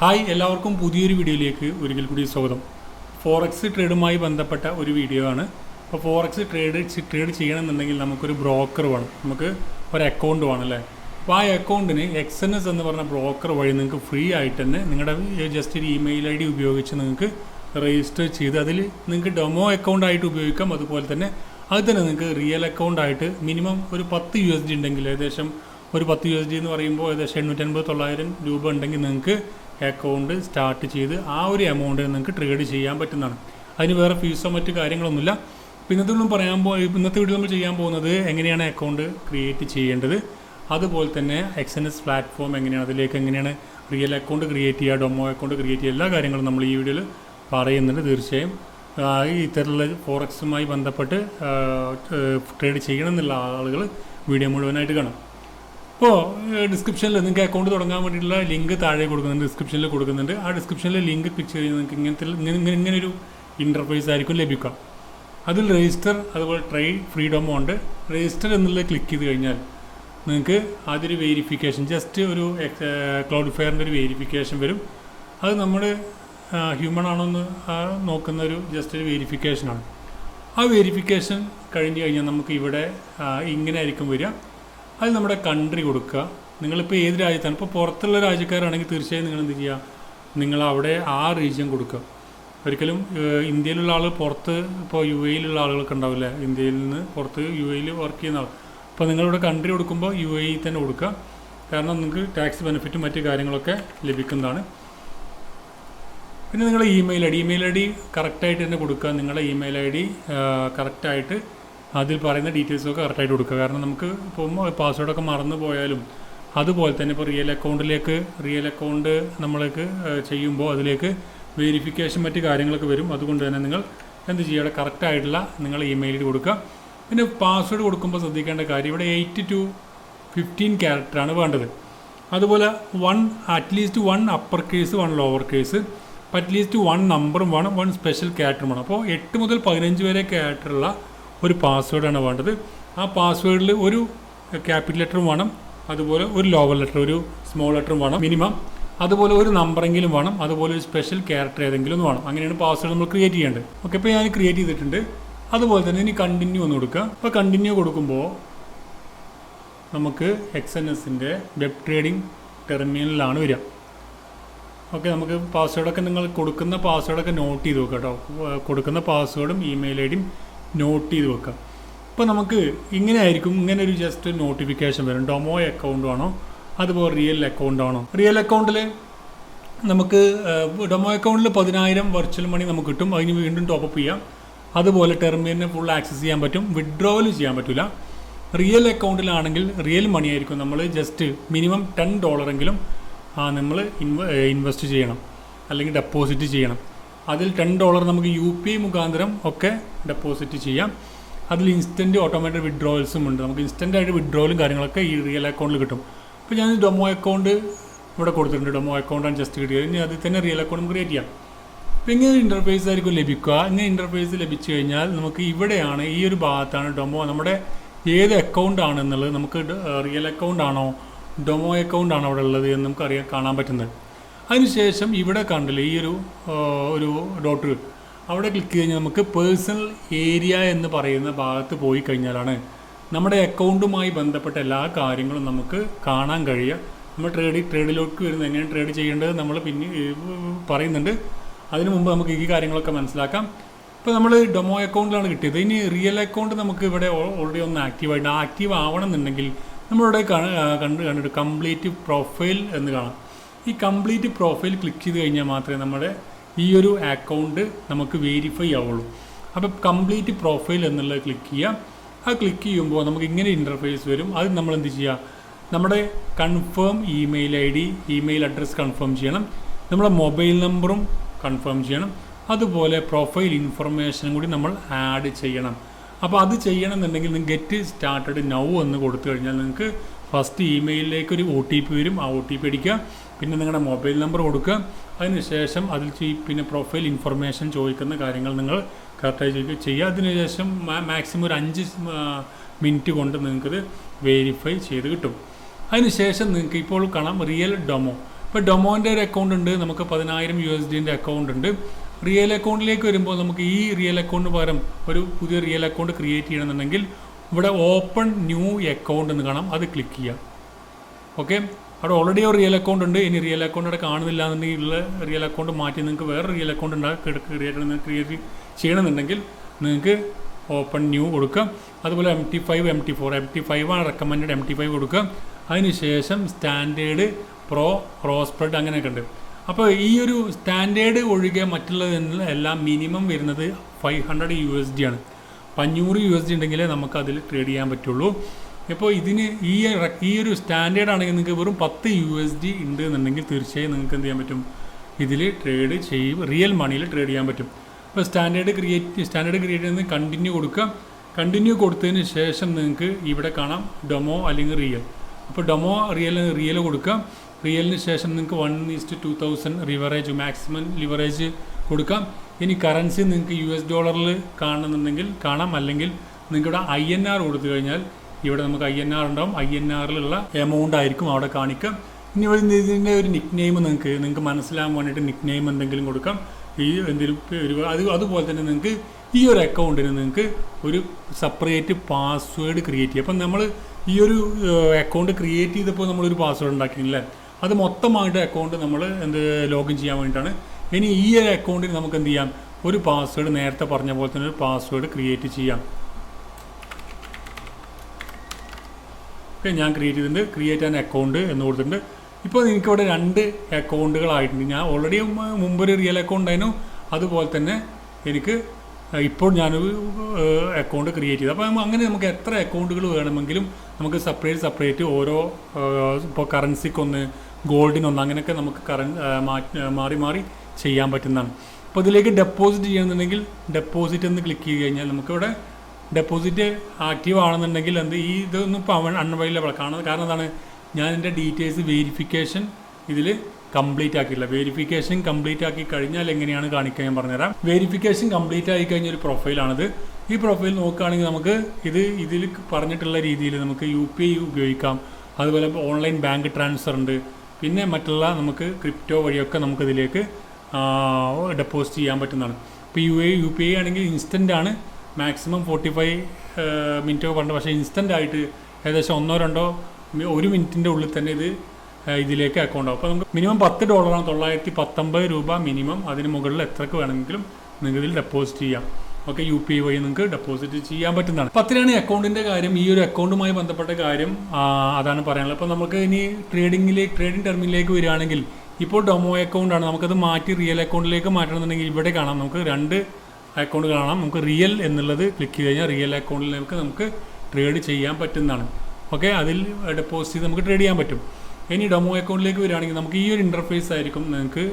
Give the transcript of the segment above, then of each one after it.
Hi എല്ലാവർക്കും പുതിയൊരു വീഡിയോയിലേക്ക് ഒരിക്കൽ കൂടി സ്വാഗതം. ഫോറക്സ് ട്രേഡുമായി ബന്ധപ്പെട്ട ഒരു വീഡിയോ ആണ്. അപ്പോൾ ഫോറക്സ് ട്രേഡ് ട്രേഡ് ചെയ്യണമെന്നുണ്ടെങ്കിൽ നമുക്കൊരു ബ്രോക്കർ വേണം. നമുക്ക് ഒരു അക്കൗണ്ട് വേണം അല്ലേ? അപ്പോൾ ആ അക്കൗണ്ടിന് എക്സ് എൻ എസ് എന്ന് പറഞ്ഞ ബ്രോക്കർ വഴി നിങ്ങൾക്ക് ഫ്രീ ആയിട്ട് തന്നെ നിങ്ങളുടെ ജസ്റ്റ് ഒരു ഇമെയിൽ ഐ ഡി ഉപയോഗിച്ച് നിങ്ങൾക്ക് രജിസ്റ്റർ ചെയ്ത് അതിൽ നിങ്ങൾക്ക് ഡെമോ അക്കൗണ്ട് ആയിട്ട് ഉപയോഗിക്കാം. അതുപോലെ തന്നെ അത് തന്നെ നിങ്ങൾക്ക് റിയൽ അക്കൗണ്ട് ആയിട്ട് മിനിമം ഒരു പത്ത് യു എസ് ഡി ഉണ്ടെങ്കിൽ ഏകദേശം ഒരു പത്ത് യു എസ് ഡി എന്ന് പറയുമ്പോൾ ഏകദേശം എണ്ണൂറ്റൻപത് തൊള്ളായിരം രൂപ ഉണ്ടെങ്കിൽ നിങ്ങൾക്ക് അക്കൗണ്ട് സ്റ്റാർട്ട് ചെയ്ത് ആ ഒരു എമൗണ്ട് നിങ്ങൾക്ക് ട്രേഡ് ചെയ്യാൻ പറ്റുന്നതാണ്. അതിന് വേറെ ഫീസോ മറ്റു കാര്യങ്ങളൊന്നുമില്ല. ഇന്നത്തെ നമ്മൾ പറയാൻ പോ ഇന്നത്തെ വീഡിയോ നമ്മൾ ചെയ്യാൻ പോകുന്നത് എങ്ങനെയാണ് അക്കൗണ്ട് ക്രിയേറ്റ് ചെയ്യേണ്ടത്? അതുപോലെ തന്നെ എക്സ് എൻ എസ് പ്ലാറ്റ്ഫോം എങ്ങനെയാണ് അതിലേക്ക് എങ്ങനെയാണ് റിയൽ അക്കൗണ്ട് ക്രിയേറ്റ് ചെയ്യുക ഡൊമോ അക്കൗണ്ട് ക്രിയേറ്റ് ചെയ്യുക എല്ലാ കാര്യങ്ങളും നമ്മൾ ഈ വീഡിയോയിൽ പറയുന്നുണ്ട് തീർച്ചയായും. ഈ ഇത്തരത്തിലുള്ള ഫോറക്സുമായി ബന്ധപ്പെട്ട് ട്രേഡ് ചെയ്യണമെന്നുള്ള ആളുകൾ വീഡിയോ മുഴുവനായിട്ട് കാണാം. ഇപ്പോൾ ഡിസ്ക്രിപ്ഷനിൽ നിങ്ങൾക്ക് അക്കൗണ്ട് തുടങ്ങാൻ വേണ്ടിയിട്ടുള്ള ലിങ്ക് താഴെ കൊടുക്കുന്നുണ്ട് ഡിസ്ക്രിപ്ഷനിൽ കൊടുക്കുന്നുണ്ട്. ആ ഡിസ്ക്രിപ്ഷനിലെ ലിങ്ക് ക്ലിക്ക് ചെയ്ത് നിങ്ങൾക്ക് ഇങ്ങനത്തെ ഇങ്ങനെ ഇങ്ങനെ ഒരു ഇന്റർഫേസ് ആയിരിക്കും ലഭിക്കുക. അതിൽ രജിസ്റ്റർ അതുപോലെ ട്രൈ ഫ്രീഡം ഉണ്ട്. രജിസ്റ്റർ എന്നുള്ളത് ക്ലിക്ക് ചെയ്ത് കഴിഞ്ഞാൽ നിങ്ങൾക്ക് ആദ്യൊരു വെരിഫിക്കേഷൻ ജസ്റ്റ് ഒരു ക്ലൗഡ് ഫെയറിന്റെ ഒരു വെരിഫിക്കേഷൻ വരും. അത് നമ്മൾ ഹ്യൂമൺ ആണോ എന്ന് നോക്കുന്ന ഒരു ജസ്റ്റ് ഒരു വെരിഫിക്കേഷനാണ് ആ വെരിഫിക്കേഷൻ കഴിഞ്ഞ് കഴിഞ്ഞാൽ നമുക്ക് ഇവിടെ ഇങ്ങനെ ആയിരിക്കും വരിക. അത് നമ്മുടെ കൺട്രി കൊടുക്കുക. നിങ്ങളിപ്പോൾ ഏത് രാജ്യത്താണ്? ഇപ്പോൾ പുറത്തുള്ള രാജ്യക്കാരാണെങ്കിൽ തീർച്ചയായും നിങ്ങൾ എന്ത് ചെയ്യുക? നിങ്ങൾ അവിടെ ആ റീജിയൻ കൊടുക്കുക. ഒരിക്കലും ഇന്ത്യയിലുള്ള ആൾ പുറത്ത് ഇപ്പോൾ യു എയിലുള്ള ആളുകളൊക്കെ ഉണ്ടാവില്ല? ഇന്ത്യയിൽ നിന്ന് പുറത്ത് യു എയിൽ വർക്ക് ചെയ്യുന്ന ആൾ അപ്പോൾ നിങ്ങളിവിടെ കൺട്രി കൊടുക്കുമ്പോൾ യു എ തന്നെ കൊടുക്കുക. കാരണം നിങ്ങൾക്ക് ടാക്സ് ബെനിഫിറ്റും മറ്റു കാര്യങ്ങളൊക്കെ ലഭിക്കുന്നതാണ്. പിന്നെ നിങ്ങളുടെ email I D email I D കറക്റ്റായിട്ട് തന്നെ കൊടുക്കുക. നിങ്ങളുടെ ഇമെയിൽ ഐ ഡി കറക്റ്റായിട്ട് അതിൽ പറയുന്ന ഡീറ്റെയിൽസൊക്കെ കറക്റ്റായിട്ട് കൊടുക്കുക. കാരണം നമുക്ക് ഇപ്പോൾ പാസ്വേഡൊക്കെ മറന്നു പോയാലും അതുപോലെ തന്നെ ഇപ്പോൾ റിയൽ അക്കൗണ്ടിലേക്ക് റിയൽ അക്കൗണ്ട് നമ്മൾക്ക് ചെയ്യുമ്പോൾ അതിലേക്ക് വെരിഫിക്കേഷൻ മറ്റ് കാര്യങ്ങളൊക്കെ വരും. അതുകൊണ്ട് തന്നെ നിങ്ങൾ എന്ത് ചെയ്യുക? കറക്റ്റായിട്ടുള്ള നിങ്ങൾ ഇമെയിൽ കൊടുക്കുക. പിന്നെ പാസ്വേഡ് കൊടുക്കുമ്പോൾ ശ്രദ്ധിക്കേണ്ട കാര്യം ഇവിടെ എയ്റ്റ് ടു ഫിഫ്റ്റീൻ ക്യാരക്ടറാണ് വേണ്ടത്. അതുപോലെ one at least one upper case one lower case at least one നമ്പറും വേണം വൺ സ്പെഷ്യൽ ക്യാരക്ടറും വേണം. അപ്പോൾ എട്ട് മുതൽ പതിനഞ്ച് വരെ ക്യാരക്ടറുള്ള ഒരു പാസ്വേഡാണ് വേണ്ടത്. ആ പാസ്വേഡിൽ ഒരു ക്യാപിറ്റൽ ലെറ്ററും വേണം. അതുപോലെ ഒരു ലോവർ ലെറ്റർ ഒരു സ്മോൾ ലെറ്ററും വേണം മിനിമം അതുപോലെ ഒരു നമ്പറെങ്കിലും വേണം. അതുപോലെ ഒരു സ്പെഷ്യൽ ക്യാരക്ടർ ഏതെങ്കിലും വേണം. അങ്ങനെയാണ് പാസ്വേഡ് നമ്മൾ ക്രിയേറ്റ് ചെയ്യേണ്ടത്. ഓക്കെ ഇപ്പോൾ ഞാൻ ക്രിയേറ്റ് ചെയ്തിട്ടുണ്ട്. അതുപോലെ തന്നെ ഇനി കണ്ടിന്യൂ ഒന്ന് കൊടുക്കുക. അപ്പോൾ കണ്ടിന്യൂ കൊടുക്കുമ്പോൾ നമുക്ക് എക്സ് എൻ എസിന്റെ വെബ് ട്രേഡിംഗ് ടെർമിനലിലാണ് വരിക. ഓക്കെ നമുക്ക് പാസ്വേഡൊക്കെ നിങ്ങൾ കൊടുക്കുന്ന പാസ്വേഡൊക്കെ നോട്ട് ചെയ്ത് നോക്കാം കേട്ടോ. കൊടുക്കുന്ന പാസ്വേഡും ഇമെയിൽ ഐ ഡിയും നോട്ട് ചെയ്ത് വെക്കാം ഇപ്പോൾ നമുക്ക് ഇങ്ങനെ ആയിരിക്കും ഇങ്ങനെ ഒരു ജസ്റ്റ് നോട്ടിഫിക്കേഷൻ വരും. ഡൊമോ അക്കൗണ്ട് ആണോ? അതുപോലെ റിയൽ അക്കൗണ്ട് ആണോ? റിയൽ അക്കൗണ്ടിൽ നമുക്ക് ഡൊമോ അക്കൗണ്ടിൽ പതിനായിരം വെർച്വൽ മണി നമുക്ക് കിട്ടും. അതിന് വീണ്ടും ടോപ്പപ്പ് ചെയ്യാം. അതുപോലെ ടെർമിനലിന് ഫുൾ ആക്സസ് ചെയ്യാൻ പറ്റും. വിഡ്രോവൽ ചെയ്യാൻ പറ്റില്ല റിയൽ അക്കൗണ്ടിലാണെങ്കിൽ റിയൽ മണി ആയിരിക്കും. നമ്മൾ ജസ്റ്റ് മിനിമം ടെൻ ഡോളറെങ്കിലും നമ്മൾ ഇൻവ ഇൻവെസ്റ്റ് ചെയ്യണം. അല്ലെങ്കിൽ ഡെപ്പോസിറ്റ് ചെയ്യണം. അതിൽ ടെൻ ഡോളർ നമുക്ക് യു പി മുഖാന്തരം ഒക്കെ ഡെപ്പോസിറ്റ് ചെയ്യാം. അതിൽ ഇൻസ്റ്റന്റ് ഓട്ടോമാറ്റിക് വിഡ്രോവൽസും ഉണ്ട്. നമുക്ക് ഇൻസ്റ്റന്റ് ആയിട്ട് വിഡ്രോവലും കാര്യങ്ങളൊക്കെ ഈ റിയൽ അക്കൗണ്ടിൽ കിട്ടും. അപ്പോൾ ഞാൻ ഡൊമോ അക്കൗണ്ട് ഇവിടെ കൊടുത്തിട്ടുണ്ട്. ഡൊമോ അക്കൗണ്ടാണ് ജസ്റ്റ് കിട്ടിയത്. ഇനി അതിൽ തന്നെ റിയൽ അക്കൗണ്ട് ക്രിയേറ്റ് ചെയ്യാം. അപ്പോൾ ഇങ്ങനെ ഒരു ഇന്റർഫേസ് ആയിരിക്കും ലഭിക്കുക. ഇങ്ങനെ ഇന്റർഫേസ് ലഭിച്ചു കഴിഞ്ഞാൽ നമുക്ക് ഇവിടെയാണ് ഈ ഒരു ഭാഗത്താണ് ഡൊമോ നമ്മുടെ ഏത് അക്കൗണ്ട് ആണെന്നുള്ളത്. നമുക്ക് റിയൽ അക്കൗണ്ട് ആണോ? ഡൊമോ അക്കൗണ്ട് ആണോ അവിടെ ഉള്ളത് എന്ന് നമുക്ക് അറിയാൻ കാണാൻ പറ്റുന്നത്. അതിനുശേഷം ഇവിടെ കണ്ടില്ലേ ഈ ഒരു ഒരു ഡോട്ട് അവിടെ ക്ലിക്ക് കഴിഞ്ഞാൽ നമുക്ക് പേഴ്സണൽ ഏരിയ എന്ന് പറയുന്ന ഭാഗത്ത് പോയി കഴിഞ്ഞാലാണ് നമ്മുടെ അക്കൗണ്ടുമായി ബന്ധപ്പെട്ട എല്ലാ കാര്യങ്ങളും നമുക്ക് കാണാൻ കഴിയുക. നമ്മൾ ട്രേഡ് ട്രേഡിലേക്ക് വരുന്നത് എങ്ങനെ ട്രേഡ് ചെയ്യേണ്ടത് നമ്മൾ പിന്നെ പറയുന്നുണ്ട്. അതിനു മുമ്പ് നമുക്ക് ഈ കാര്യങ്ങളൊക്കെ മനസ്സിലാക്കാം. ഇപ്പോൾ നമ്മൾ ഡൊമോ അക്കൗണ്ടിലാണ് കിട്ടിയത്. ഇനി റിയൽ അക്കൗണ്ട് നമുക്ക് ഇവിടെ ഓൾറെഡി ഒന്ന് ആക്റ്റീവായിട്ട് ആക്റ്റീവ് ആവണം എന്നുണ്ടെങ്കിൽ നമ്മളിവിടെ കണ്ട് കണ്ടിട്ട് കംപ്ലീറ്റ് പ്രൊഫൈൽ എന്ന് കാണാം. ഈ കംപ്ലീറ്റ് പ്രൊഫൈൽ ക്ലിക്ക് ചെയ്ത് കഴിഞ്ഞാൽ മാത്രമേ നമ്മുടെ ഈ ഒരു അക്കൗണ്ട് നമുക്ക് വെരിഫൈ ആവുള്ളൂ. അപ്പോൾ കംപ്ലീറ്റ് പ്രൊഫൈൽ എന്നുള്ളത് ക്ലിക്ക് ചെയ്യുക ആ ക്ലിക്ക് ചെയ്യുമ്പോൾ നമുക്ക് ഇങ്ങനെ ഇന്റർഫേസ് വരും. അത് നമ്മൾ എന്ത് ചെയ്യുക? നമ്മുടെ confirm email I D email address confirm ചെയ്യണം. നമ്മുടെ മൊബൈൽ നമ്പറും കൺഫേം ചെയ്യണം. അതുപോലെ പ്രൊഫൈൽ ഇൻഫർമേഷനും കൂടി നമ്മൾ ആഡ് ചെയ്യണം. അപ്പോൾ അത് ചെയ്യണമെന്നുണ്ടെങ്കിൽ നിങ്ങൾ ഗെറ്റ് സ്റ്റാർട്ടഡ് നൗ എന്ന് കൊടുത്തു കഴിഞ്ഞാൽ നിങ്ങൾക്ക് ഫസ്റ്റ് ഇമെയിലിലേക്ക് ഒരു ഒ ടി പി വരും. ആ ഒ ടി പി അടിക്കുക. പിന്നെ നിങ്ങളുടെ മൊബൈൽ നമ്പർ കൊടുക്കുക. അതിനുശേഷം അതിൽ പിന്നെ പ്രൊഫൈൽ ഇൻഫർമേഷൻ ചോദിക്കുന്ന കാര്യങ്ങൾ നിങ്ങൾ കറക്റ്റായി ചോദിക്കുക. ചെയ്യുക. അതിനുശേഷം മാക്സിമം ഒരു അഞ്ച് മിനിറ്റ് കൊണ്ട് നിങ്ങൾക്കത് വെരിഫൈ ചെയ്ത് കിട്ടും. അതിനുശേഷം നിങ്ങൾക്ക് ഇപ്പോൾ കാണാം റിയൽ ഡൊമോ ഇപ്പോൾ ഡൊമോന്റെ ഒരു അക്കൗണ്ട് ഉണ്ട്. നമുക്ക് പതിനായിരം യു എസ് ഡിന്റെ അക്കൗണ്ട് ഉണ്ട്. റിയൽ അക്കൗണ്ടിലേക്ക് വരുമ്പോൾ നമുക്ക് ഈ റിയൽ അക്കൗണ്ട് പകരം ഒരു പുതിയ റിയൽ അക്കൗണ്ട് ക്രിയേറ്റ് ചെയ്യണമെന്നുണ്ടെങ്കിൽ ഇവിടെ ഓപ്പൺ ന്യൂ അക്കൗണ്ട് എന്ന് കാണാം. അത് ക്ലിക്ക് ചെയ്യാം ഓക്കെ അവിടെ ഓൾറെഡി ഒരു റിയൽ അക്കൗണ്ട് ഉണ്ട്. ഇനി റിയൽ അക്കൗണ്ട് അവിടെ കാണുന്നില്ല എന്നുണ്ടെങ്കിൽ ഉള്ള റിയൽ അക്കൗണ്ട് മാറ്റി നിങ്ങൾക്ക് വേറെ റിയൽ അക്കൗണ്ട് ഉണ്ടാക്കി ക്രിയേറ്റ് ക്രിയേറ്റ് ചെയ്യണമെന്നുണ്ടെങ്കിൽ നിങ്ങൾക്ക് ഓപ്പൺ ന്യൂ കൊടുക്കാം. അതുപോലെ M T five M T four M T five ആണ് റെക്കമെൻഡ് എം ടി ഫൈവ് കൊടുക്കുക. അതിനുശേഷം സ്റ്റാൻഡേർഡ് പ്രോ റോസ്പ്രെഡ് അങ്ങനെയൊക്കെ ഉണ്ട്. അപ്പോൾ ഈ ഒരു സ്റ്റാൻഡേർഡ് ഒഴികെ മറ്റുള്ളതിൽ എല്ലാം മിനിമം വരുന്നത് five hundred U S D ആണ്. അഞ്ഞൂറ് യു എസ് ഡി ഉണ്ടെങ്കിലേ നമുക്ക് അതിൽ ട്രേഡ് ചെയ്യാൻ പറ്റുള്ളൂ. ഇപ്പോൾ ഇതിന് ഈ ഈ ഒരു സ്റ്റാൻഡേർഡ് ആണെങ്കിൽ നിങ്ങൾക്ക് വെറും പത്ത് യു എസ് ഡി ഉണ്ട് എന്നുണ്ടെങ്കിൽ തീർച്ചയായും നിങ്ങൾക്ക് എന്ത് ചെയ്യാൻ പറ്റും? ഇതിൽ ട്രേഡ് ചെയ്യും റിയൽ മണിയിൽ ട്രേഡ് ചെയ്യാൻ പറ്റും. ഇപ്പോൾ സ്റ്റാൻഡേർഡ് ക്രിയേറ്റ് സ്റ്റാൻഡേർഡ് ക്രിയേറ്റ് ചെയ്യുന്നത് കണ്ടിന്യൂ കൊടുക്കുക. കണ്ടിന്യൂ കൊടുത്തതിന് ശേഷം നിങ്ങൾക്ക് ഇവിടെ കാണാം ഡൊമോ അല്ലെങ്കിൽ റിയൽ അപ്പോൾ ഡൊമോ റിയൽ റിയൽ കൊടുക്കുക. റിയലിന് ശേഷം നിങ്ങൾക്ക് one is to two thousand leverage maximum leverage കൊടുക്കാം. ഇനി കറൻസി നിങ്ങൾക്ക് യു എസ് ഡോളറിൽ കാണുന്നുണ്ടെങ്കിൽ കാണാം. അല്ലെങ്കിൽ നിങ്ങളുടെ ഐ എൻ ആർ കൊടുത്തു കഴിഞ്ഞാൽ ഇവിടെ നമുക്ക് ഐ എൻ ആർ ഉണ്ടാവും. ഐ എൻ ആറിലുള്ള എമൗണ്ട് ആയിരിക്കും അവിടെ കാണിക്കുക. ഇനി ഇവിടെ ഇതിന്റെ ഒരു നിക് നെയിം നിങ്ങൾക്ക് നിങ്ങൾക്ക് മനസ്സിലാകാൻ വേണ്ടിയിട്ട് നിക് നെയിം എന്തെങ്കിലും കൊടുക്കാം. ഈ എന്തെങ്കിലും അത് അതുപോലെ തന്നെ നിങ്ങൾക്ക് ഈ ഒരു അക്കൗണ്ടിന് നിങ്ങൾക്ക് ഒരു സെപ്പറേറ്റ് പാസ്വേഡ് ക്രിയേറ്റ് ചെയ്യാം. അപ്പം നമ്മൾ ഈ ഒരു അക്കൗണ്ട് ക്രിയേറ്റ് ചെയ്തപ്പോൾ നമ്മളൊരു പാസ്വേഡ് ഉണ്ടാക്കിയില്ലേ അത് മൊത്തമായിട്ട് അക്കൗണ്ട് നമ്മൾ എന്ത് ലോഗിൻ ചെയ്യാൻ വേണ്ടിയിട്ടാണ്. ഇനി ഈ ഒരു അക്കൗണ്ടിന് നമുക്ക് എന്ത് ചെയ്യാം? ഒരു പാസ്വേഡ് നേരത്തെ പറഞ്ഞ പോലെ തന്നെ ഒരു പാസ്വേഡ് ക്രിയേറ്റ് ചെയ്യാം. ഓക്കെ ഞാൻ ക്രിയേറ്റ് ചെയ്തിട്ടുണ്ട്. ക്രിയേറ്റ് ആൻ അക്കൗണ്ട് എന്ന് കൊടുത്തിട്ടുണ്ട്. ഇപ്പോൾ എനിക്കിവിടെ രണ്ട് അക്കൗണ്ടുകളായിട്ടുണ്ട് ഞാൻ ഓൾറെഡി മുമ്പ് ഒരു റിയൽ അക്കൗണ്ട് ആയിരുന്നു അതുപോലെ തന്നെ എനിക്ക് ഇപ്പോൾ ഞാനൊരു അക്കൗണ്ട് ക്രിയേറ്റ് ചെയ്തു. അപ്പോൾ അങ്ങനെ നമുക്ക് എത്ര അക്കൗണ്ടുകൾ വേണമെങ്കിലും നമുക്ക് സെപ്പറേറ്റ് സെപ്പറേറ്റ് ഓരോ ഇപ്പോൾ കറൻസിക്കൊന്ന് ഗോൾഡിനൊന്ന് അങ്ങനെയൊക്കെ നമുക്ക് കറൻ മാറി മാറി ചെയ്യാൻ പറ്റുന്നതാണ്. അപ്പോൾ ഇതിലേക്ക് ഡെപ്പോസിറ്റ് ചെയ്യണമെന്നുണ്ടെങ്കിൽ ഡെപ്പോസിറ്റ് എന്ന് ക്ലിക്ക് ചെയ്ത് കഴിഞ്ഞാൽ നമുക്കിവിടെ ഡെപ്പോസിറ്റ് ആക്റ്റീവ് ആണെന്നുണ്ടെങ്കിൽ എന്ത് ഈ ഇതൊന്നും ഇപ്പോൾ അവൻ അൺവൈലബിൾ കാരണം കാരണം എന്താണ്? ഞാൻ എന്റെ ഡീറ്റെയിൽസ് വെരിഫിക്കേഷൻ ഇതിൽ കംപ്ലീറ്റ് ആക്കിയില്ല വെരിഫിക്കേഷൻ കംപ്ലീറ്റ് ആക്കി കഴിഞ്ഞാൽ എങ്ങനെയാണ് കാണിക്കുക ഞാൻ പറഞ്ഞുതരാം. വെരിഫിക്കേഷൻ കംപ്ലീറ്റ് ആയി കഴിഞ്ഞ ഒരു പ്രൊഫൈലാണിത് ഈ പ്രൊഫൈൽ നോക്കുകയാണെങ്കിൽ നമുക്ക് ഇത് ഇതിൽ പറഞ്ഞിട്ടുള്ള രീതിയിൽ നമുക്ക് യു പി ഐ ഉപയോഗിക്കാം. അതുപോലെ ഓൺലൈൻ ബാങ്ക് ട്രാൻസ്ഫർ ഉണ്ട്. പിന്നെ മറ്റുള്ള നമുക്ക് ക്രിപ്റ്റോ വഴിയൊക്കെ നമുക്കിതിലേക്ക് ഡെപ്പോസിറ്റ് ചെയ്യാൻ പറ്റുന്നതാണ്. ഇപ്പോൾ U A U P I ആണെങ്കിൽ ഇൻസ്റ്റന്റ് ആണ്. മാക്സിമം ഫോർട്ടി ഫൈവ് മിനിറ്റ് പണ്ട് പക്ഷേ ഇൻസ്റ്റന്റ് ആയിട്ട് ഏകദേശം ഒന്നോ രണ്ടോ ഒരു മിനിറ്റിന്റെ ഉള്ളിൽ തന്നെ ഇത് ഇതിലേക്ക് അക്കൗണ്ട് ആവും. അപ്പോൾ നമുക്ക് മിനിമം പത്ത് ഡോളറാണ് തൊള്ളായിരത്തി പത്തൊമ്പത് രൂപ മിനിമം അതിന് മുകളിൽ എത്രക്ക് വേണമെങ്കിലും നിങ്ങൾക്ക് ഇതിൽ ഡെപ്പോസിറ്റ് ചെയ്യാം. ഓക്കെ യു പി ഐ വഴി നിങ്ങൾക്ക് ഡെപ്പോസിറ്റ് ചെയ്യാൻ പറ്റുന്നതാണ്. പത്തിലാണ് അക്കൗണ്ടിന്റെ കാര്യം. ഈ ഒരു അക്കൗണ്ടുമായി ബന്ധപ്പെട്ട കാര്യം അതാണ് പറയാനുള്ളത്. അപ്പോൾ നമുക്ക് ഇനി ട്രേഡിങ്ങിലേക്ക് ട്രേഡിംഗ് ടെർമിനിലേക്ക് വരികയാണെങ്കിൽ ഇപ്പോൾ ഡൊമോ അക്കൗണ്ടാണ് നമുക്കത് മാറ്റി റിയൽ അക്കൗണ്ടിലേക്ക് മാറ്റണമെന്നുണ്ടെങ്കിൽ ഇവിടെ കാണാം. നമുക്ക് രണ്ട് അക്കൗണ്ട് കാണാം. നമുക്ക് റിയൽ എന്നുള്ളത് ക്ലിക്ക് ചെയ്ത് കഴിഞ്ഞാൽ റിയൽ അക്കൗണ്ടിൽ നമുക്ക് നമുക്ക് ട്രേഡ് ചെയ്യാൻ പറ്റുന്നതാണ്. ഓക്കെ അതിൽ ഡെപ്പോസിറ്റ് ചെയ്ത് നമുക്ക് ട്രേഡ് ചെയ്യാൻ പറ്റും. ഇനി ഡെമോ അക്കൗണ്ടിലേക്ക് വരികയാണെങ്കിൽ നമുക്ക് ഈ ഒരു ഇന്റർഫേസ് ആയിരിക്കും നിങ്ങൾക്ക്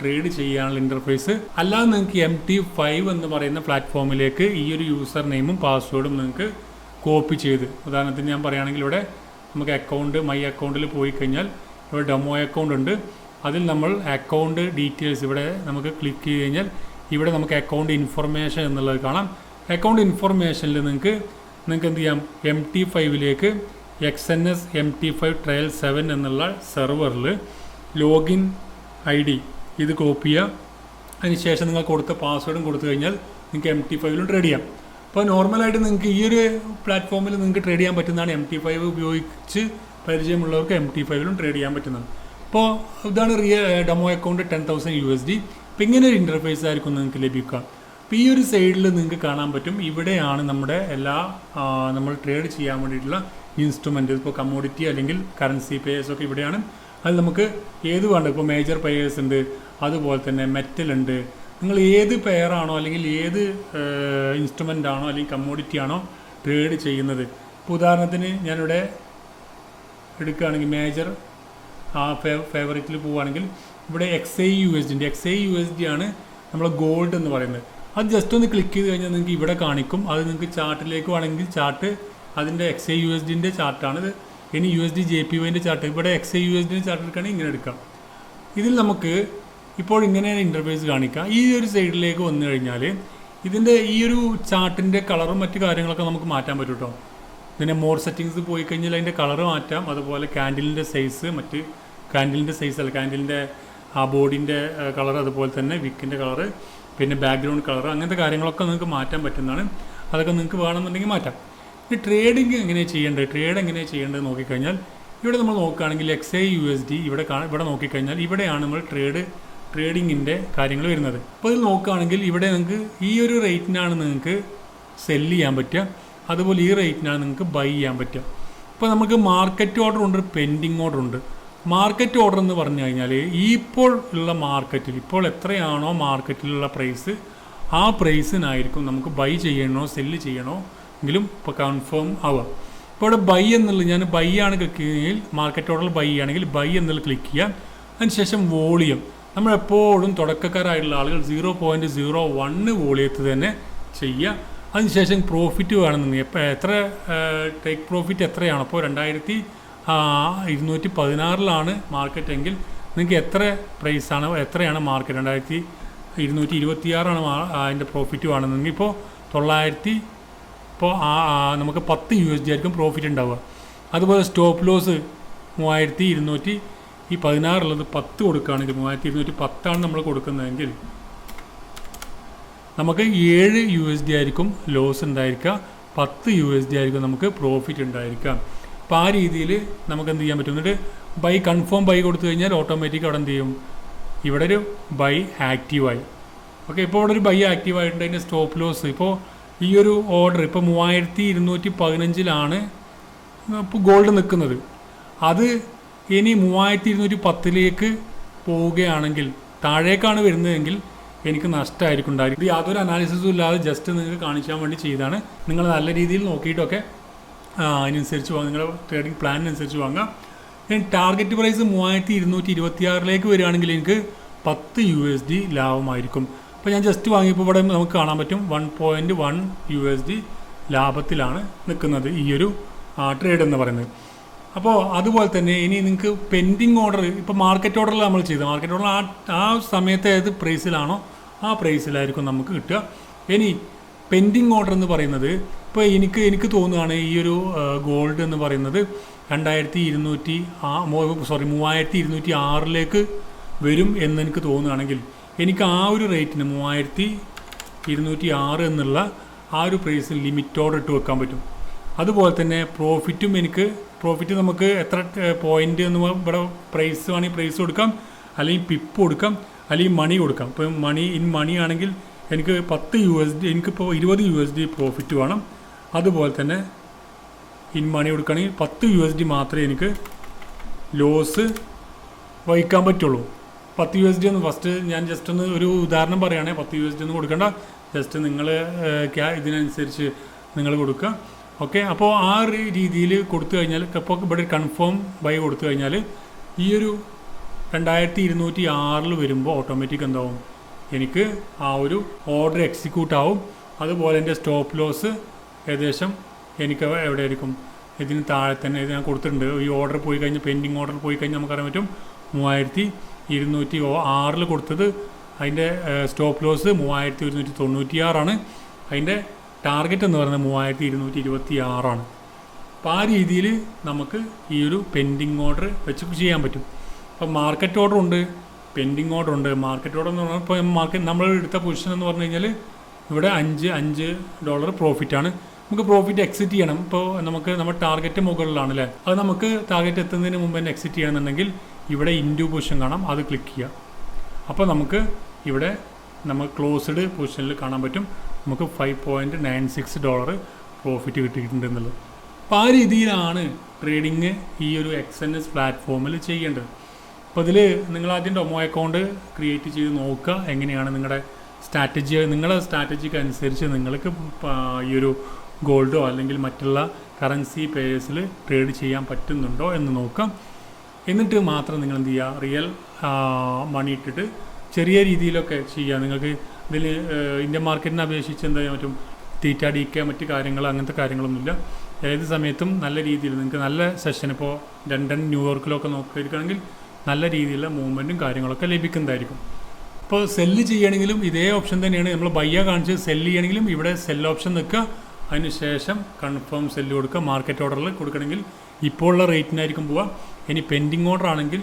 ട്രേഡ് ചെയ്യാനുള്ള ഇന്റർഫേസ് അല്ലാതെ നിങ്ങൾക്ക് എം ടി ഫൈവ് എന്ന് പറയുന്ന പ്ലാറ്റ്ഫോമിലേക്ക് ഈ ഒരു യൂസർ നെയിമും പാസ്വേഡും നിങ്ങൾക്ക് കോപ്പി ചെയ്ത്. ഉദാഹരണത്തിന് ഞാൻ പറയുകയാണെങ്കിൽ ഇവിടെ നമുക്ക് അക്കൗണ്ട് മൈ അക്കൗണ്ടിൽ പോയി കഴിഞ്ഞാൽ ഇവിടെ ഡെമോ അക്കൗണ്ട് ഉണ്ട്. അതിൽ നമ്മൾ അക്കൗണ്ട് ഡീറ്റെയിൽസ് ഇവിടെ നമുക്ക് ക്ലിക്ക് ചെയ്ത് കഴിഞ്ഞാൽ ഇവിടെ നമുക്ക് അക്കൗണ്ട് ഇൻഫർമേഷൻ എന്നുള്ളത് കാണാം. അക്കൗണ്ട് ഇൻഫർമേഷനിൽ നിങ്ങൾക്ക് നിങ്ങൾക്ക് എന്ത് ചെയ്യാം? M T ഫൈവിലേക്ക് X N S M T five trial seven എന്നുള്ള സെർവറിൽ ലോഗിൻ ഐ ഡി ഇത് കോപ്പി ചെയ്യുക. അതിനുശേഷം നിങ്ങൾ കൊടുത്ത പാസ്വേഡും കൊടുത്തു കഴിഞ്ഞാൽ നിങ്ങൾക്ക് എം ടി ഫൈവിലും ട്രേഡ് ചെയ്യാം. അപ്പോൾ നോർമലായിട്ട് നിങ്ങൾക്ക് ഈ ഒരു പ്ലാറ്റ്ഫോമിൽ നിങ്ങൾക്ക് ട്രേഡ് ചെയ്യാൻ പറ്റുന്നതാണ് എം ടി ഫൈവ് ഉപയോഗിച്ച് പരിചയമുള്ളവർക്ക് എം ടി ഫൈവിലും ട്രേഡ് ചെയ്യാൻ പറ്റുന്നത് അപ്പോൾ ഇതാണ് Riya demo account ten thousand U S D അപ്പോൾ ഇങ്ങനെ ഒരു ഇന്റർഫേസ് ആയിരിക്കും നിങ്ങൾക്ക് ലഭിക്കുക. അപ്പോൾ ഈ ഒരു സൈഡിൽ നിങ്ങൾക്ക് കാണാൻ പറ്റും. ഇവിടെയാണ് നമ്മുടെ എല്ലാ നമ്മൾ ട്രേഡ് ചെയ്യാൻ വേണ്ടിയിട്ടുള്ള ഇൻസ്ട്രുമെന്റ് ഇപ്പോൾ കമ്മോഡിറ്റി അല്ലെങ്കിൽ കറൻസി പേയേഴ്സ് ഒക്കെ ഇവിടെയാണ്. അത് നമുക്ക് ഏത് വേണ്ട ഇപ്പോൾ മേജർ പേയേഴ്സ് ഉണ്ട്. അതുപോലെ തന്നെ മെറ്റൽ ഉണ്ട്. നിങ്ങൾ ഏത് പെയറാണോ അല്ലെങ്കിൽ ഏത് ഇൻസ്ട്രുമെന്റ് ആണോ അല്ലെങ്കിൽ കമ്മോഡിറ്റി ആണോ ട്രേഡ് ചെയ്യുന്നത്? ഇപ്പോൾ ഉദാഹരണത്തിന് ഞാനിവിടെ എടുക്കുകയാണെങ്കിൽ മേജർ ആ ഫേവറേറ്റിൽ പോവുകയാണെങ്കിൽ ഇവിടെ X I U S ഡിന്റെ X I U S D ആണ് നമ്മൾ ഗോൾഡ് എന്ന് പറയുന്നത്. അത് ജസ്റ്റ് ഒന്ന് ക്ലിക്ക് ചെയ്ത് കഴിഞ്ഞാൽ നിങ്ങൾക്ക് ഇവിടെ കാണിക്കും. അത് നിങ്ങൾക്ക് ചാർട്ടിലേക്ക് വേണമെങ്കിൽ ചാർട്ട് അതിന്റെ എക്സ് ഐ യു എസ് ഡിന്റെ ചാർട്ടാണ് ഇനി U S D J P വൈന്റെ chart ഇവിടെ എക്സ് ഐ യു എസ് ഡിന്റെ ചാർട്ട് എടുക്കുകയാണെങ്കിൽ ഇങ്ങനെ എടുക്കാം. ഇതിൽ നമുക്ക് ഇപ്പോൾ ഇങ്ങനെ ഇന്റർഫേസ് കാണിക്കാം ഈ ഒരു സൈഡിലേക്ക് വന്നു കഴിഞ്ഞാൽ ഇതിന്റെ ഈ ഒരു ചാർട്ടിന്റെ കളറും മറ്റു കാര്യങ്ങളൊക്കെ നമുക്ക് മാറ്റാൻ പറ്റും കേട്ടോ. ഇതിന്റെ മോർ സെറ്റിങ്സ് പോയി കഴിഞ്ഞാൽ അതിന്റെ കളർ മാറ്റാം. അതുപോലെ ക്യാൻഡിലിന്റെ സൈസ് മറ്റ് കാൻഡിലിന്റെ സൈസ് അല്ല കാൻഡിലിന്റെ ആ ബോർഡിന്റെ കളർ അതുപോലെ തന്നെ വിക്കിന്റെ കളറ് പിന്നെ ബാക്ക്ഗ്രൗണ്ട് കളർ അങ്ങനത്തെ കാര്യങ്ങളൊക്കെ നിങ്ങൾക്ക് മാറ്റാൻ പറ്റുന്നതാണ്. അതൊക്കെ നിങ്ങൾക്ക് വേണമെന്നുണ്ടെങ്കിൽ മാറ്റാം. ഇനി ട്രേഡിങ് എങ്ങനെയാണ് ചെയ്യേണ്ടത്? ട്രേഡ് എങ്ങനെയാണ് ചെയ്യേണ്ടത് നോക്കിക്കഴിഞ്ഞാൽ ഇവിടെ നമ്മൾ നോക്കുകയാണെങ്കിൽ X I U S D ഇവിടെ ഇവിടെ നോക്കിക്കഴിഞ്ഞാൽ ഇവിടെയാണ് നമ്മൾ ട്രേഡ് ട്രേഡിങ്ങിന്റെ കാര്യങ്ങൾ വരുന്നത്. അപ്പോൾ ഇത് നോക്കുകയാണെങ്കിൽ ഇവിടെ നിങ്ങൾക്ക് ഈ ഒരു റേറ്റിനാണ് നിങ്ങൾക്ക് സെല്ല് ചെയ്യാൻ പറ്റുക. അതുപോലെ ഈ റേറ്റിനാണ് നിങ്ങൾക്ക് ബൈ ചെയ്യാൻ പറ്റുക. ഇപ്പോൾ നമുക്ക് മാർക്കറ്റ് ഓർഡർ ഉണ്ട് പെൻഡിങ് ഓർഡർ ഉണ്ട്. മാർക്കറ്റ് ഓർഡർ എന്ന് പറഞ്ഞു കഴിഞ്ഞാൽ ഈ ഇപ്പോൾ ഉള്ള മാർക്കറ്റിൽ ഇപ്പോൾ എത്രയാണോ മാർക്കറ്റിലുള്ള പ്രൈസ് ആ പ്രൈസിനായിരിക്കും നമുക്ക് ബൈ ചെയ്യണോ സെല്ല് ചെയ്യണോ എങ്കിലും ഇപ്പോൾ കൺഫേം ആവുക. ഇപ്പോൾ ഇവിടെ ബൈ എന്നുള്ളത് ഞാൻ ബൈ ആണ് ക്ലിക്ക് ചെയ്യുകയിൽ മാർക്കറ്റ് ഓർഡർ ബൈ ആണെങ്കിൽ ബൈ എന്നുള്ളത് ക്ലിക്ക് ചെയ്യാം അതിനുശേഷം വോളിയം നമ്മൾ എപ്പോഴും തുടക്കക്കാരായിട്ടുള്ള ആളുകൾ സീറോ പോയിന്റ് സീറോ വണ്ണ് വോളിയത്ത് തന്നെ ചെയ്യുക. അതിനുശേഷം പ്രോഫിറ്റ് വേണമെന്നുണ്ടെങ്കിൽ എപ്പോൾ എത്ര ടേക്ക് പ്രോഫിറ്റ് എത്രയാണ് അപ്പോൾ രണ്ടായിരത്തി ഇരുന്നൂറ്റി പതിനാറിലാണ് മാർക്കറ്റ് എങ്കിൽ നിങ്ങൾക്ക് എത്ര പ്രൈസാണ് എത്രയാണ് മാർക്കറ്റ്? രണ്ടായിരത്തി ഇരുന്നൂറ്റി ഇരുപത്തിയാറാണ് അതിന്റെ പ്രോഫിറ്റ് വേണമെന്നുണ്ടെങ്കിൽ ഇപ്പോൾ തൊള്ളായിരത്തി ഇപ്പോൾ നമുക്ക് പത്ത് യു എസ് ഡി ആയിരിക്കും പ്രോഫിറ്റ് ഉണ്ടാവുക. അതുപോലെ സ്റ്റോപ്പ് ലോസ് മൂവായിരത്തി ഇരുന്നൂറ്റി ഈ പതിനാറുള്ളത് പത്ത് കൊടുക്കുകയാണെങ്കിൽ മൂവായിരത്തി ഇരുന്നൂറ്റി പത്താണ് നമ്മൾ കൊടുക്കുന്നതെങ്കിൽ നമുക്ക് ഏഴ് യു എസ് ഡി ആയിരിക്കും ലോസ് ഉണ്ടായിരിക്കുക. പത്ത് യു എസ് ഡി ആയിരിക്കും നമുക്ക് പ്രോഫിറ്റ് ഉണ്ടായിരിക്കുക. അപ്പോൾ ആ രീതിയിൽ നമുക്ക് എന്ത് ചെയ്യാൻ പറ്റും? എന്നിട്ട് ബൈ കൺഫേം ബൈ കൊടുത്തു കഴിഞ്ഞാൽ ഓട്ടോമാറ്റിക് അവിടെ എന്ത് ചെയ്യും? ഇവിടെ ഒരു ബൈ ആക്റ്റീവായി ഓക്കെ ഇപ്പോൾ ഇവിടെ ഒരു ബൈ ആക്റ്റീവ് ആയിട്ടുണ്ട് അതിന്റെ സ്റ്റോപ്പ് ലോസ് ഇപ്പോൾ ഈ ഒരു ഓർഡർ ഇപ്പോൾ മൂവായിരത്തി ഇരുന്നൂറ്റി പതിനഞ്ചിലാണ് ഇപ്പോൾ ഗോൾഡ് നിൽക്കുന്നത്. അത് ഇനി മൂവായിരത്തി ഇരുന്നൂറ്റി പത്തിലേക്ക് പോവുകയാണെങ്കിൽ താഴേക്കാണ് വരുന്നതെങ്കിൽ എനിക്ക് നഷ്ടമായിരിക്കും ഉണ്ടായിരിക്കും. ഇത് യാതൊരു അനാലിസിസും ഇല്ലാതെ ജസ്റ്റ് നിങ്ങൾക്ക് കാണിക്കാൻ വേണ്ടി ചെയ്താണ് നിങ്ങൾ നല്ല രീതിയിൽ നോക്കിയിട്ടൊക്കെ അതിനനുസരിച്ച് വാങ്ങുക നിങ്ങളുടെ ട്രേഡിംഗ് പ്ലാനിനനുസരിച്ച് വാങ്ങുക ഞാൻ ടാർഗറ്റ് പ്രൈസ് മൂവായിരത്തി ഇരുന്നൂറ്റി ഇരുപത്തി ആറിലേക്ക് വരികയാണെങ്കിൽ എനിക്ക് പത്ത് യു എസ് ഡി ലാഭമായിരിക്കും. അപ്പോൾ ഞാൻ ജസ്റ്റ് വാങ്ങിയപ്പോൾ ഇവിടെ നമുക്ക് കാണാൻ പറ്റും one point one U S D ലാഭത്തിലാണ് നിൽക്കുന്നത് ഈ ഒരു ട്രേഡ് എന്ന് പറയുന്നത്. അപ്പോൾ അതുപോലെ തന്നെ ഇനി നിങ്ങൾക്ക് പെൻഡിങ് ഓർഡർ ഇപ്പോൾ മാർക്കറ്റ് ഓർഡറിൽ നമ്മൾ ചെയ്തത് മാർക്കറ്റ് ഓർഡർ ആ ആ സമയത്ത് ഏത് പ്രൈസിലാണോ ആ പ്രൈസിലായിരിക്കും നമുക്ക് കിട്ടുക. ഇനി പെൻഡിങ് ഓർഡർ എന്ന് പറയുന്നത് ഇപ്പോൾ എനിക്ക് എനിക്ക് തോന്നുകയാണ് ഈ ഒരു ഗോൾഡ് എന്ന് പറയുന്നത് രണ്ടായിരത്തി ഇരുന്നൂറ്റി ആ സോറി മൂവായിരത്തി ഇരുന്നൂറ്റി ആറിലേക്ക് വരും എന്നെനിക്ക് തോന്നുകയാണെങ്കിൽ എനിക്ക് ആ ഒരു റേറ്റിന് മൂവായിരത്തി ഇരുന്നൂറ്റി ആറ് എന്നുള്ള ആ ഒരു പ്രൈസിൽ ലിമിറ്റോടെ ഇട്ട് വെക്കാൻ പറ്റും. അതുപോലെ തന്നെ പ്രോഫിറ്റും എനിക്ക് പ്രോഫിറ്റ് നമുക്ക് എത്ര പോയിന്റ് എന്ന് ഇവിടെ പ്രൈസ് വേണമെങ്കിൽ പ്രൈസ് കൊടുക്കാം അല്ലെങ്കിൽ പിപ്പ് കൊടുക്കാം അല്ലെങ്കിൽ മണി കൊടുക്കാം. ഇപ്പോൾ മണി ഇൻ മണി ആണെങ്കിൽ എനിക്ക് പത്ത് യു എസ് ഡി എനിക്കിപ്പോൾ ഇരുപത് യു എസ് ഡി പ്രോഫിറ്റ് വേണം. അതുപോലെ തന്നെ ഇൻ മണി കൊടുക്കുകയാണെങ്കിൽ പത്ത് യു എസ് ഡി മാത്രമേ എനിക്ക് ലോസ് വഹിക്കാൻ പറ്റുള്ളൂ. പത്ത് യു എസ് ഡി ഒന്ന് ഫസ്റ്റ് ഞാൻ ജസ്റ്റ് ഒന്ന് ഒരു ഉദാഹരണം പറയുകയാണെങ്കിൽ പത്ത് യു എസ് ഡി ഒന്നും കൊടുക്കണ്ട. ജസ്റ്റ് നിങ്ങൾ ഇതിനനുസരിച്ച് നിങ്ങൾ കൊടുക്കുക. ഓക്കെ അപ്പോൾ ആ ഒരു രീതിയിൽ കൊടുത്തു കഴിഞ്ഞാൽ ഇപ്പോൾ ഇവിടെ കൺഫേം ബൈ കൊടുത്തു കഴിഞ്ഞാൽ ഈ ഒരു രണ്ടായിരത്തി ഇരുന്നൂറ്റി ആറിൽ വരുമ്പോൾ ഓട്ടോമാറ്റിക് എന്താവും? എനിക്ക് ആ ഒരു ഓർഡർ എക്സിക്യൂട്ട് ആവും. അതുപോലെ എന്റെ സ്റ്റോപ്പ് ലോസ് ഏകദേശം എനിക്ക് എവിടെ ആയിരിക്കും ഇതിന് താഴെ തന്നെ ഇത് ഞാൻ കൊടുത്തിട്ടുണ്ട്. ഈ ഓർഡർ പോയി കഴിഞ്ഞ് പെൻഡിങ് ഓർഡർ പോയി കഴിഞ്ഞാൽ നമുക്കറിയാൻ പറ്റും. മൂവായിരത്തി ഇരുന്നൂറ്റി ആറിൽ കൊടുത്തത് അതിന്റെ സ്റ്റോപ്പ് ലോസ് മൂവായിരത്തി ഒരുന്നൂറ്റി തൊണ്ണൂറ്റി ആറാണ് അതിന്റെ ടാർഗറ്റ് എന്ന് പറയുന്നത് മൂവായിരത്തി ഇരുന്നൂറ്റി ഇരുപത്തി ആറാണ് അപ്പോൾ ആ രീതിയിൽ നമുക്ക് ഈ ഒരു പെൻഡിങ് ഓർഡർ വെച്ച് ചെയ്യാൻ പറ്റും. അപ്പോൾ മാർക്കറ്റ് ഓർഡർ ഉണ്ട് പെൻഡിങ് ഓർഡർ ഉണ്ട്. മാർക്കറ്റ് ഓർഡർ എന്ന് പറഞ്ഞാൽ ഇപ്പോൾ മാർക്കറ്റ് നമ്മൾ എടുത്ത പൊസിഷൻ എന്ന് പറഞ്ഞു കഴിഞ്ഞാൽ ഇവിടെ അഞ്ച് അഞ്ച് ഡോളർ പ്രോഫിറ്റാണ് നമുക്ക് പ്രോഫിറ്റ് എക്സിറ്റ് ചെയ്യണം. ഇപ്പോൾ നമുക്ക് നമ്മുടെ ടാർഗറ്റ് മുകളിലാണ് അല്ലേ അത് നമുക്ക് ടാർഗറ്റ് എത്തുന്നതിന് മുമ്പ് തന്നെ എക്സിറ്റ് ചെയ്യണമെന്നുണ്ടെങ്കിൽ ഇവിടെ ഇൻഡു പൊസിഷൻ കാണാം. അത് ക്ലിക്ക് ചെയ്യുക. അപ്പോൾ നമുക്ക് ഇവിടെ നമ്മൾ ക്ലോസ്ഡ് പൊസിഷനിൽ കാണാൻ പറ്റും. നമുക്ക് five point nine six dollar profit കിട്ടിയിട്ടുണ്ട് എന്നുള്ളത്. അപ്പോൾ ആ രീതിയിലാണ് ട്രേഡിങ് ഈ ഒരു എക്സ് എൻ എസ് പ്ലാറ്റ്ഫോമിൽ ചെയ്യേണ്ടത്. അപ്പോൾ ഇതിൽ നിങ്ങൾ ആദ്യം ഡൊമോ അക്കൗണ്ട് ക്രിയേറ്റ് ചെയ്ത് നോക്കുക. എങ്ങനെയാണ് നിങ്ങളുടെ സ്ട്രാറ്റജി നിങ്ങളുടെ സ്ട്രാറ്റജിക്ക് അനുസരിച്ച് നിങ്ങൾക്ക് ഈ ഒരു ഗോൾഡോ അല്ലെങ്കിൽ മറ്റുള്ള കറൻസി പേഴ്സിൽ ട്രേഡ് ചെയ്യാൻ പറ്റുന്നുണ്ടോ എന്ന് നോക്കാം. എന്നിട്ട് മാത്രം നിങ്ങൾ എന്ത് ചെയ്യുക റിയൽ മണി ഇട്ടിട്ട് ചെറിയ രീതിയിലൊക്കെ ചെയ്യുക. നിങ്ങൾക്ക് ഇതിൽ ഇന്ത്യൻ മാർക്കറ്റിനെ അപേക്ഷിച്ച് എന്താ ചെയ്യാൻ പറ്റും? തീറ്റ ഡി കെ മറ്റ് കാര്യങ്ങൾ അങ്ങനത്തെ കാര്യങ്ങളൊന്നുമില്ല. ഏത് സമയത്തും നല്ല രീതിയിൽ നിങ്ങൾക്ക് നല്ല സെഷൻ ഇപ്പോൾ ലണ്ടൻ ന്യൂയോർക്കിലൊക്കെ നോക്കുകയാണെങ്കിൽ നല്ല രീതിയിലുള്ള മൂവ്മെന്റും കാര്യങ്ങളൊക്കെ ലഭിക്കുന്നതായിരിക്കും. ഇപ്പോൾ സെല്ല് ചെയ്യണമെങ്കിലും ഇതേ ഓപ്ഷൻ തന്നെയാണ്. നമ്മൾ ബയ്യ കാണിച്ച് സെല്ല് ചെയ്യണമെങ്കിലും ഇവിടെ സെൽ ഓപ്ഷൻ നിൽക്കുക. അതിന് ശേഷം കൺഫേം സെല്ല് കൊടുക്കുക. മാർക്കറ്റ് ഓർഡറിൽ കൊടുക്കണമെങ്കിൽ ഇപ്പോൾ ഉള്ള റേറ്റിനായിരിക്കും പോവുക. ഇനി പെൻഡിങ് ഓർഡർ ആണെങ്കിൽ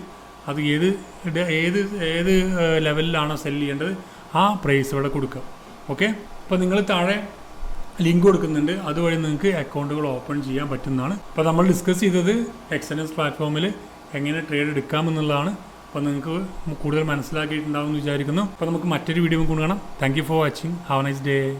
അത് ഏത് ഏത് ഏത് ലെവലിലാണ് ലെവലിലാണോ സെൽ ചെയ്യേണ്ടത്? ആ പ്രൈസ് ഇവിടെ കൊടുക്കുക. ഓക്കെ അപ്പോൾ നിങ്ങൾ താഴെ ലിങ്ക് കൊടുക്കുന്നുണ്ട്. അതുവഴി നിങ്ങൾക്ക് അക്കൗണ്ടുകൾ ഓപ്പൺ ചെയ്യാൻ പറ്റുന്നതാണ്. അപ്പോൾ നമ്മൾ ഡിസ്കസ് ചെയ്തത് എക്സലൻസ് പ്ലാറ്റ്ഫോമിൽ എങ്ങനെ ട്രേഡ് എടുക്കാമെന്നുള്ളതാണ്. അപ്പോൾ നിങ്ങൾക്ക് കൂടുതൽ മനസ്സിലാക്കിയിട്ടുണ്ടാവും എന്ന് വിചാരിക്കുന്നു. അപ്പോൾ നമുക്ക് മറ്റൊരു വീഡിയോ കാണാം. Thank you for watching have nice day